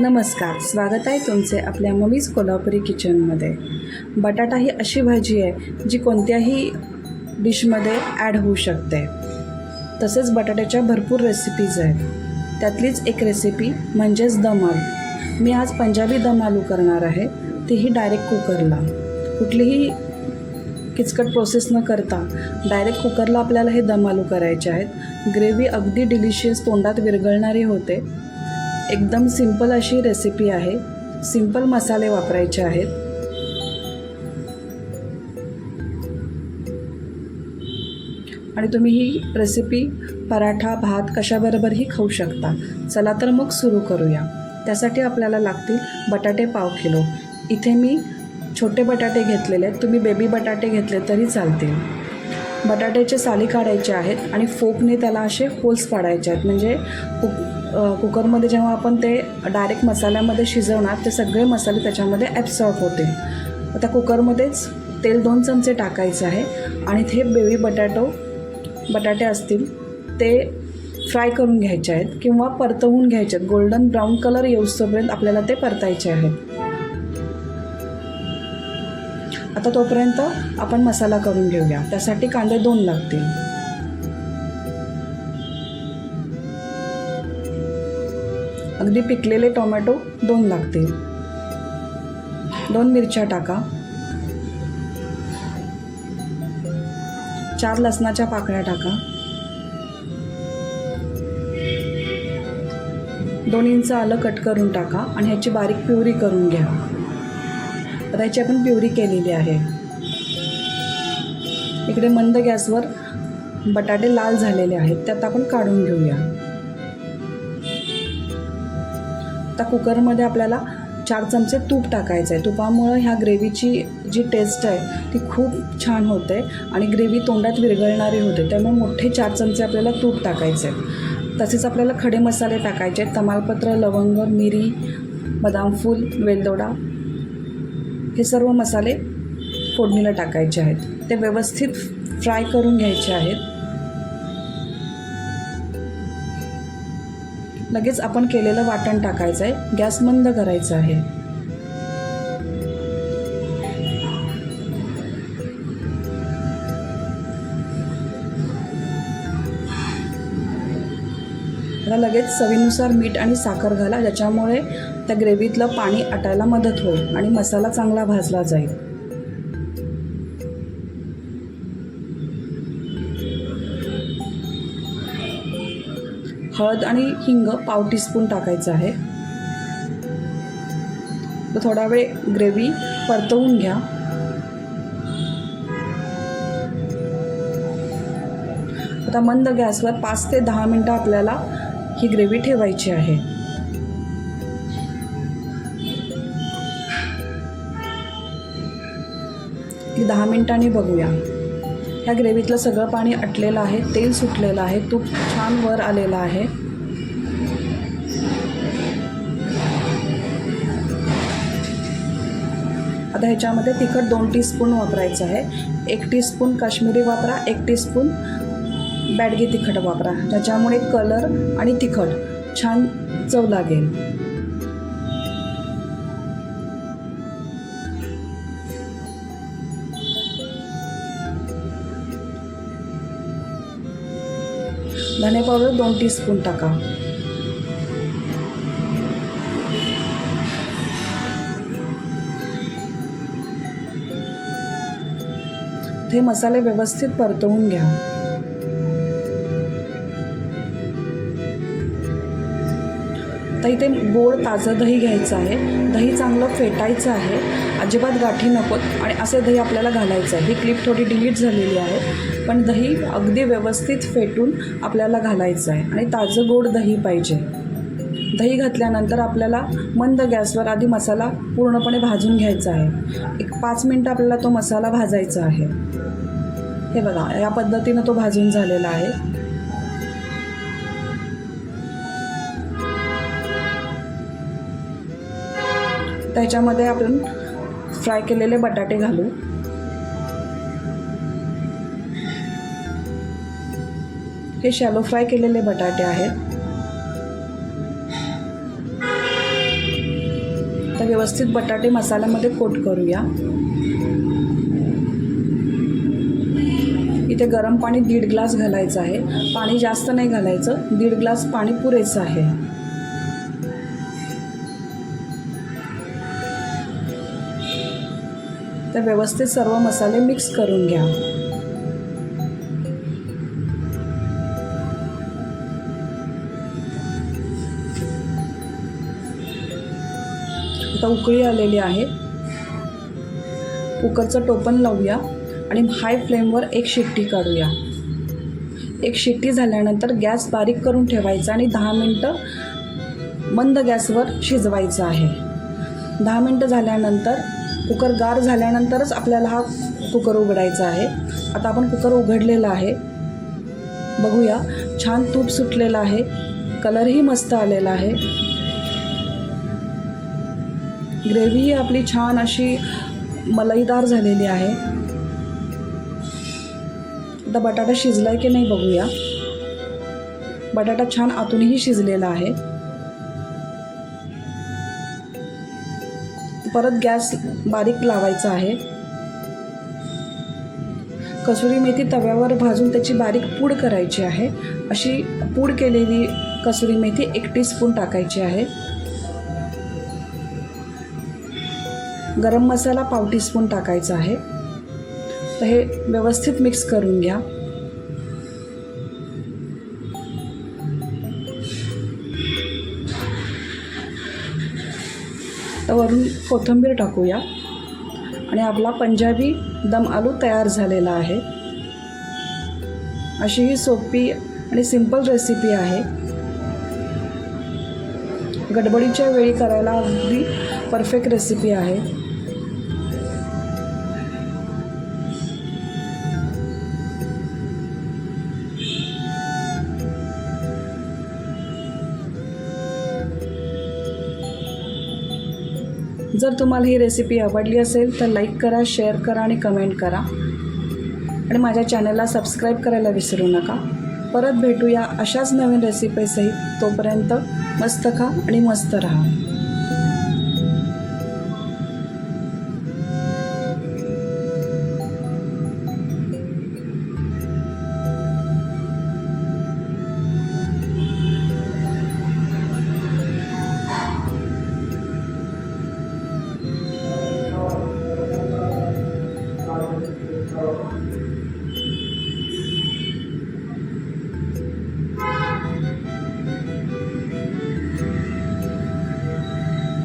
नमस्कार स्वागत आहे तुमचे आपल्या मम्मीज कोल्हापुरी किचनमध्ये. बटाटा ही अशी भाजी आहे जी कोणत्याही डिशमध्ये ॲड होऊ शकते. तसेच बटाट्याच्या भरपूर रेसिपीज आहेत. त्यातलीच एक रेसिपी म्हणजेच दम आलू मी आज पंजाबी दम आलू करणार आहे तीही डायरेक्ट कुकरला कुठलीही किचकट प्रोसेस न करता डायरेक्ट कुकरला आपल्याला हे दम आलू करायचे आहेत. ग्रेव्ही अगदी डिलिशियस तोंडात विरघळणारी होते. एकदम सिंपल अशी रेसिपी आहे. सिंपल मसाले वापरायचे आहेत. आणि तुम्ही ही रेसिपी पराठा भात कशाबरोबरही खाऊ शकता. चला तर मग सुरू करूया. त्यासाठी आपल्याला लागतील बटाटे पाव किलो. इथे मी छोटे बटाटे घेतलेले आहेत. तुम्ही बेबी बटाटे घेतले तरी चालतील. बटाट्याचे साली काढायचे आहेत आणि फोकने त्याला असे होल्स पाडायचे आहेत. म्हणजे कुकरमध्ये जेव्हा आपण ते डायरेक्ट मसाल्यामध्ये शिजवणार ते सगळे मसाले त्याच्यामध्ये ॲब्सॉर्ब होते. आता कुकरमध्येच तेल दोन चमचे टाकायचं आहे आणि ते बेबी बटाटो बटाटे असतील ते फ्राय करून घ्यायचे आहेत किंवा परतवून घ्यायचे आहेत. गोल्डन ब्राऊन कलर येऊसोपर्यंत आपल्याला ते परतायचे आहेत. आता तोपर्यंत आपण मसाला करून घेऊया. त्यासाठी कांदे दोन लागतील. अगदी पिकलेले टोमॅटो दोन लागतील. दोन मिरच्या टाका. चार लसणाच्या पाकळ्या टाका. दोन इंच आलं कट करून टाका आणि ह्याची बारीक प्युरी करून घ्या. आता ह्याची आपण प्युरी केलेली आहे. इकडे मंद गॅसवर बटाटे लाल झालेले आहेत त्यात आपण काढून घेऊया. आता कुकरमध्ये आपल्याला चार चमचे तूप टाकायचं आहे. तुपामुळं ह्या ग्रेव्हीची जी टेस्ट आहे ती खूप छान होते आणि ग्रेव्ही तोंडात विरघळणारी होते. त्यामुळे मोठे चार चमचे आपल्याला तूप टाकायचे आहे. तसेच आपल्याला खडे मसाले टाकायचे आहेत. तमालपत्र लवंग मिरी बदाम फूल वेलदोडा हे सर्व मसाले फोडणीला टाकायचे आहेत. ते व्यवस्थित फ्राय करून घ्यायचे आहेत. लगेच आपण केलेलं वाटण टाकायचं आहे गॅस मंद करायचा आहे. आता लगेच चवीनुसार मीठ आणि साखर घाला ज्याच्यामुळे त्या ग्रेव्हीतलं पाणी आटायला मदत होईल आणि मसाला चांगला भाजला जाईल. हळद आणि हिंग पाव टीस्पून टाकायचं आहे. तर थोडा वेळ ग्रेव्ही परतवून घ्या. आता मंद गॅसवर पाच ते दहा मिनटं आपल्याला ही ग्रेव्ही ठेवायची आहे. दहा मिनिटांनी बघूया. ह्या ग्रेव्हीतलं सगळं पाणी अटलेलं आहे तेल सुटलेलं आहे तूप छान वर आलेलं आहे. आता ह्याच्यामध्ये तिखट दोन टीस्पून वापरायचं आहे. एक टीस्पून काश्मीरी वापरा एक टीस्पून बॅडगी तिखट वापरा. ज्याच्यामुळे कलर आणि तिखट छान चव लागेल. धने पावडर दोन टीस्पून टाका. हे मसाले व्यवस्थित परतवून घ्या. तर इथे गोड ताजं दही घ्यायचं आहे. दही चांगलं फेटायचं आहे. अजिबात गाठी नकोत. आणि असे दही आपल्याला घालायचं आहे. ही क्लिप थोडी डिलीट झालेली आहे. पण दही अगदी व्यवस्थित फेटून आपल्याला घालायचं आहे. आणि ताजं गोड दही पाहिजे. दही घातल्यानंतर आपल्याला मंद गॅसवर आधी मसाला पूर्णपणे भाजून घ्यायचा आहे. एक पाच मिनटं आपल्याला तो मसाला भाजायचा आहे. हे बघा या पद्धतीनं तो भाजून झालेला आहे. त्याच्यामध्ये आपण फ्राय केलेले बटाटे घालू. हे शॅलो फ्राय केलेले बटाटे आहेत. तर व्यवस्थित बटाटे मसाल्यामध्ये कोट करूया. इथे गरम पाणी दीड ग्लास घालायचं आहे. पाणी जास्त नाही घालायचं. दीड ग्लास पाणी पुरेचं आहे. तर व्यवस्थित सर्व मसाले मिक्स करून घ्या. आता उकळी आलेली आहे. कुकरचं टोपण लावूया आणि हाय फ्लेमवर एक शिट्टी काढूया. एक शिट्टी झाल्यानंतर गॅस बारीक करून ठेवायचा आणि दहा मिनटं मंद गॅसवर शिजवायचं आहे. दहा मिनटं झाल्यानंतर कुकर गार झाल्यानंतरच आपल्याला हा कुकर उघडायचा आहे. आता आपण कुकर उघडलेला आहे. बघूया. छान तूप सुटलेलं आहे. कलरही मस्त आलेला आहे. ग्रेव्ही आपली छान अशी मलईदार झालेली आहे. आता बटाटा शिजला आहे की नाही बघूया. बटाटा छान आतूनही शिजलेला आहे. परत गॅस बारीक लावायचा आहे. कसुरी मेथी तव्यावर भाजून त्याची बारीक पूड करायची आहे. अशी पूड केलेली कसुरी मेथी एक टीस्पून टाकायची आहे. गरम मसाला पाव टीस्पून टाकायचा आहे. तर हे व्यवस्थित मिक्स करून घ्या. तर वरून कोथिंबीर टाकूया. आणि आपला पंजाबी दम आलू तयार झालेला आहे. अशी ही सोपी आणि सिंपल रेसिपी आहे. गडबडीच्या वेळी करायला अगदी परफेक्ट रेसिपी आहे. जर तुम्हाला ही रेसिपी आवडली असेल तर लाईक करा शेअर करा आणि कमेंट करा. आणि माझ्या चॅनलला सबस्क्राईब करायला विसरू नका. परत भेटूया अशाच नवीन रेसिपीसहित तोपर्यंत मस्त खा आणि मस्त राहा.